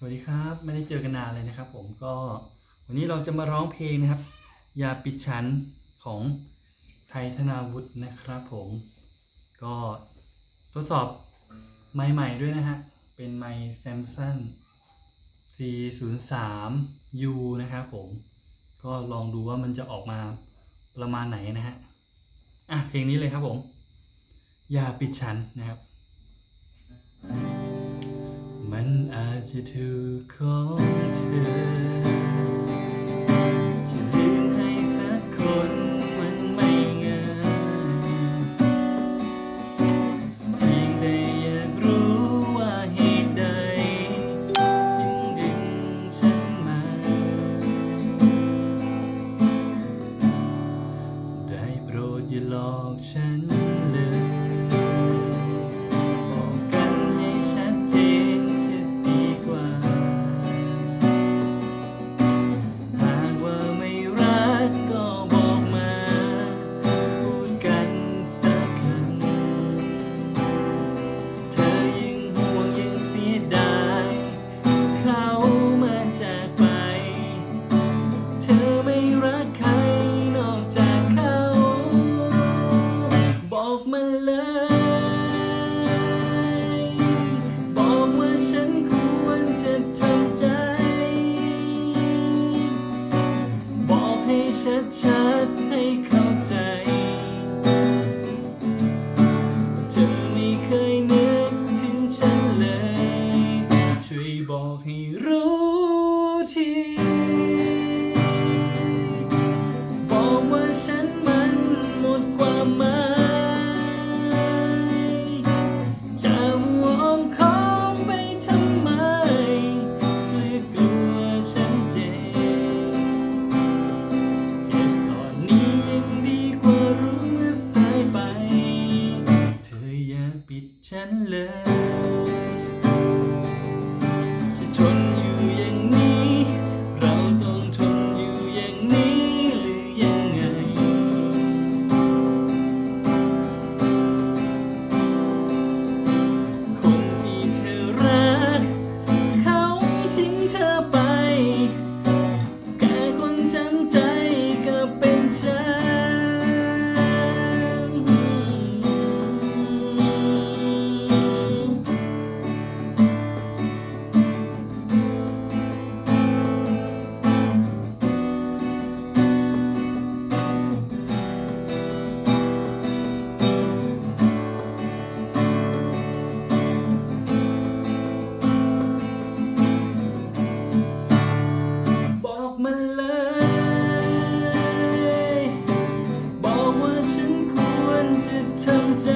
สวัสดีครับ ไม่ได้เจอกันนานเลยนะครับผมก็วันนี้เราจะมาร้องเพลงนะครับ อย่าปิดฉันของไทยธนาวุฒินะครับผมก็ทดสอบไมค์ใหม่ด้วยนะฮะ เป็นไมค์ Samsung C03U นะครับผมก็ลองดูว่ามันจะออกมาประมาณไหนนะฮะ อะเพลงนี้เลยครับผม อย่าปิดฉันนะครับ มันอาจจะถูกของเธอ ทีบอกว่าฉันมันหมดความหมายจะมัวอ้อมคอมไปทำไมหรือกลัวฉันเจ็บเจ็บก่อนนี้ยังดีกว่ารู้เมื่อสายไป เธออย่าปิดฉันเลย ทำใจ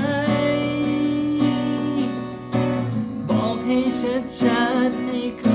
บอกให้ชัดๆให้เขา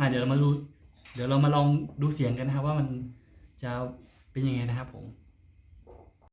อะเดี๋ยวเรามาดูเดี๋ยวเรามาลองดูเสียงกันนะครับว่ามันจะเป็นยังไงนะครับผม